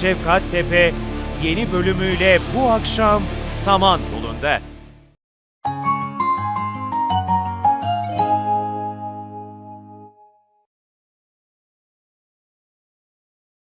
Şefkat Tepe yeni bölümüyle bu akşam Saman yolunda.